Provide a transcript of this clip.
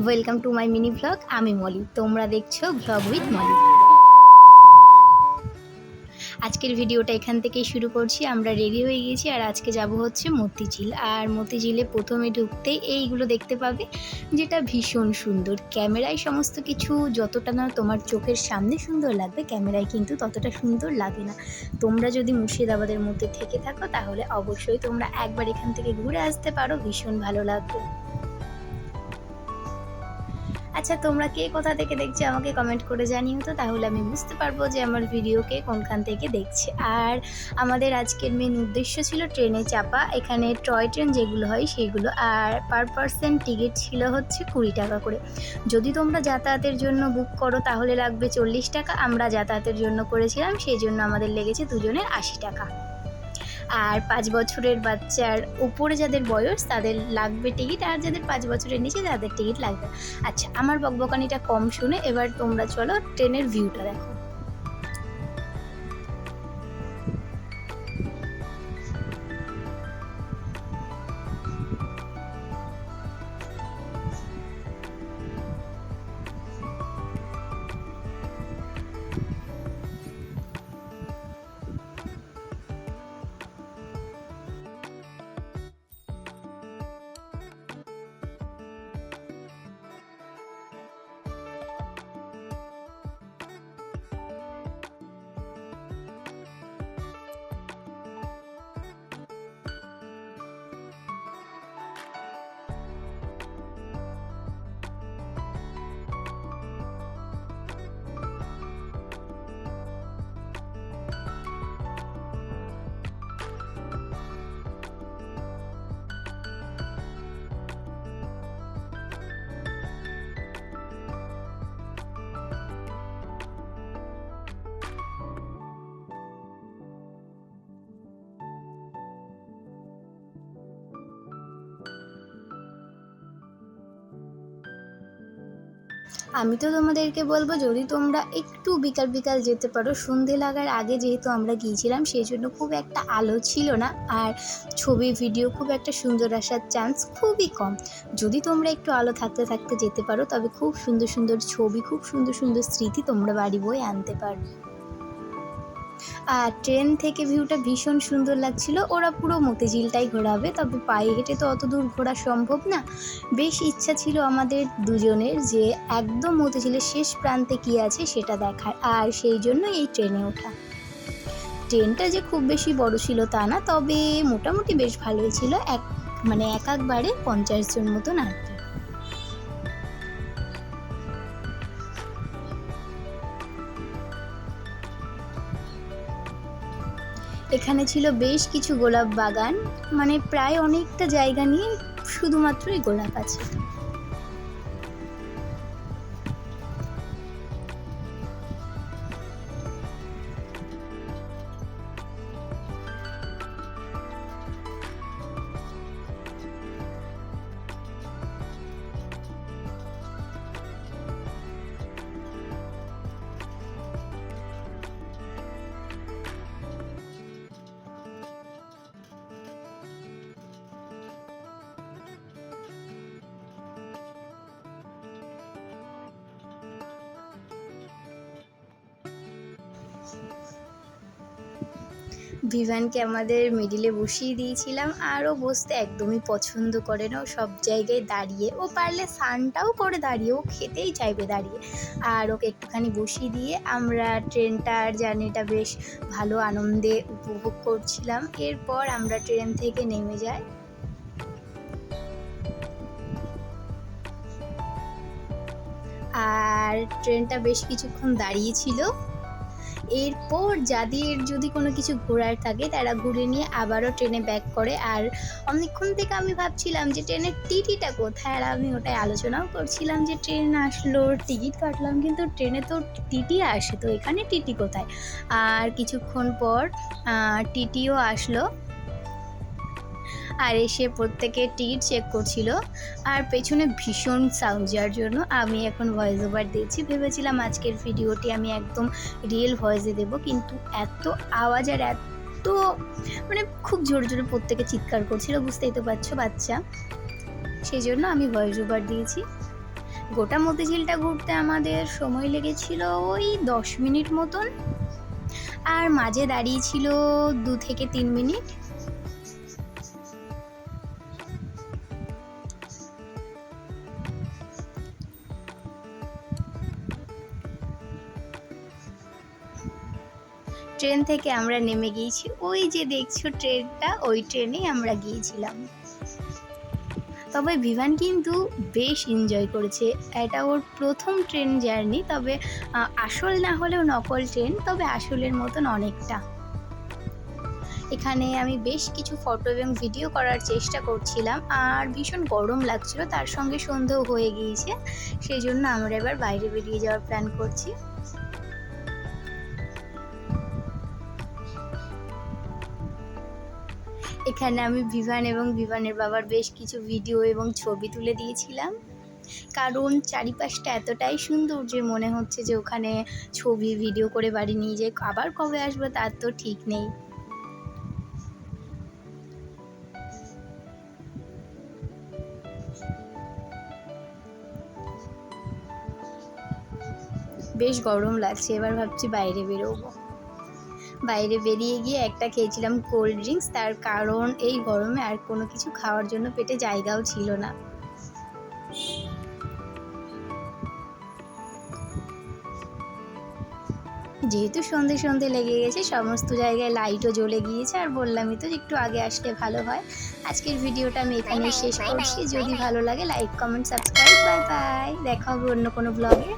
Welcome to my mini vlog আমি মলি। তোমরা দেখছ ব্লগ উইথ মলি। আজকের ভিডিওটা এখান থেকেই শুরু করছি। আমরা রেডি হয়ে গেছি আর আজকে যাব হচ্ছে মতিঝিল। আর মতিঝিলে প্রথমে ঢুকতেই এইগুলো দেখতে পাবে, যেটা ভীষণ সুন্দর। ক্যামেরায় সমস্ত কিছু যতটা না তোমার চোখের সামনে সুন্দর লাগবে, ক্যামেরায় কিন্তু ততটা সুন্দর লাগে না। তোমরা যদি মুর্শিদাবাদের মধ্যে থেকে থাকো, তাহলে অবশ্যই তোমরা একবার এখান থেকে ঘুরে আসতে পারো। ভীষণ ভালো লাগবে। আচ্ছা তোমরা কে কোথা থেকে দেখছ আমাকে কমেন্ট করে জানিও তো, তাহলে আমি বুঝতে পারব যে আমার ভিডিওকে কোনখান থেকে দেখছে। আর আমাদের আজকের মেন উদ্দেশ্য ছিল ট্রেনে চাপা, এখানে টয় ট্রেন যেগুলো হয় সেইগুলো আর পার পার্সেন্ট টিকিট ছিল হচ্ছে কুড়ি টাকা করে। যদি তোমরা যাতায়াতের জন্য বুক করো, তাহলে লাগবে চল্লিশ টাকা, আমরা যাতায়াতের জন্য করেছিলাম, সেই জন্য আমাদের লেগেছে দুজনের আশি টাকা। আর পাঁচ বছরের বাচ্চার উপরে যাদের বয়স, তাদের লাগবে টিকিট আর যাদের পাঁচ বছরের নিচে, তাদের টিকিট লাগবে। আচ্ছা আমার বকবকানিটা কম শুনে এবার তোমরা চলো ট্রেনের ভিউটা দেখো। আমি তো তোমাদেরকে বলব, যদি তোমরা একটু বিকাল বিকাল যেতে পারো, সন্ধে লাগার আগে যেহেতু আমরা গিয়েছিলাম, সেই জন্য খুব একটা আলো ছিল না। আর ছবি ভিডিও খুব একটা সুন্দর আসার চান্স খুবই কম। যদি তোমরা একটু আলো থাকতে থাকতে যেতে পারো, তবে খুব সুন্দর সুন্দর ছবি, খুব সুন্দর সুন্দর স্মৃতি তোমরা বাড়ি বয়ে আনতে পারবে। আর ট্রেন থেকে ভিউটা ভীষণ সুন্দর লাগছিল। ওরা পুরো মতিঝিলটাই ঘোরাবে, তবে পায়ে হেঁটে তো অত দূর ঘোরা সম্ভব না। বেশ ইচ্ছা ছিল আমাদের দুজনের যে একদম মতিঝিলের শেষ প্রান্তে কী আছে সেটা দেখার, আর সেই জন্য এই ট্রেনে ওঠা। ট্রেনটা যে খুব বেশি বড় ছিল তা না, তবে মোটামুটি বেশ ভালোই ছিল। এক মানে এক একবারে পঞ্চাশ জন মতন আর এখানে ছিল বেশ কিছু গোলাপ বাগান মানে প্রায় অনেকটা জায়গা নিয়ে শুধুমাত্রই গোলাপ আছে। ভিভানকে আমাদের মিডিলে বসিয়ে দিয়েছিলাম। আর ও বসতে একদমই পছন্দ করে না। ও সব জায়গায় দাঁড়িয়ে, ও পারলে স্নানটাও করে দাঁড়িয়ে, ও খেতেই চাইবে দাঁড়িয়ে। আর ওকে একটুখানি বসিয়ে দিয়ে আমরা ট্রেনটার জার্নিটা বেশ ভালো আনন্দে উপভোগ করছিলাম। এরপর আমরা ট্রেন থেকে নেমে যাই। আর ট্রেনটা বেশ কিছুক্ষণ দাঁড়িয়ে ছিল। এরপর যাদের যদি কোনো কিছু ঘোরার থাকে, তারা ঘুরে নিয়ে আবারও ট্রেনে ব্যাক করে। আর অনেকক্ষণ থেকে আমি ভাবছিলাম যে ট্রেনের টিটিটা কোথায়? আর আমি ওটাই আলোচনাও করছিলাম যে ট্রেন আসলো, টিকিট কাটলাম, কিন্তু ট্রেনে তো টিটি আসে, তো এখানে টিটি কোথায়? আর কিছুক্ষণ পর টিটিও আসলো। আর এসে প্রত্যেকের টিকিট চেক করছিল। আর পেছনে ভীষণ সাউন্ড যার জন্য আমি এখন ভয়েস ওভার দিয়েছি। ভেবেছিলাম আজকের ভিডিওটি আমি একদম রিয়েল ভয়েসে দেবো, কিন্তু এত আওয়াজ আর এত মানে খুব জোরে জোরে প্রত্যেকে চিৎকার করছিল, বুঝতেই তো পারছ বাচ্চা। সেই জন্য আমি ভয়েস ওভার দিয়েছি। গোটা মতিঝিলটা ঘুরতে আমাদের সময় লেগেছিল ওই দশ মিনিট মতন। আর মাঝে দাঁড়িয়েছিল দু থেকে তিন মিনিট। ট্রেন থেকে আমরা নেমে গিয়েছি। ওই যে দেখছ ট্রেনটা, ওই ট্রেনেই আমরা গিয়েছিলাম। তবে ভিভান কিন্তু বেশ এনজয় করেছে। এটা ওর প্রথম ট্রেন জার্নি, তবে আসল না হলেও নকল ট্রেন, তবে আসলের মতন অনেকটা। এখানে আমি বেশ কিছু ফটো এবং ভিডিও করার চেষ্টা করছিলাম, আর ভীষণ গরম লাগছিল, তার সঙ্গে সন্ধেও হয়ে গিয়েছে। সেই জন্য আমরা এবার বাইরে বেরিয়ে যাওয়ার প্ল্যান করছি। এখানে আমি ভিভান এবং ভিভানের বাবার বেশ কিছু ভিডিও এবং ছবি তুলে দিয়েছিলাম। কারণ চারিপাশটা এতটাই সুন্দর যে মনে হচ্ছে যে ওখানে ছবি, ভিডিও করে বাড়ি নিয়ে যাই আবার কবে আসব তার তো ঠিক নেই। বেশ গরম লাগছে, এবার ভাবছি বাইরে বেরোবো। বাইরে বেরিয়ে গিয়ে একটা খেয়েছিলাম কোল্ড ড্রিঙ্কস তার কারণ এই গরমে আর কোনো কিছু খাওয়ার জন্য পেটে জায়গাও ছিল না। যেহেতু সন্ধে সন্ধে লেগে গেছে সমস্ত জায়গায় লাইটও জ্বলে গিয়েছে আর বললামই তো একটু আগে আসলে ভালো হয়। আজকের ভিডিওটা আমি এখানেই শেষ করছি। যদি ভালো লাগে like comment subscribe bye bye দেখা হবে অন্য কোনো ব্লগে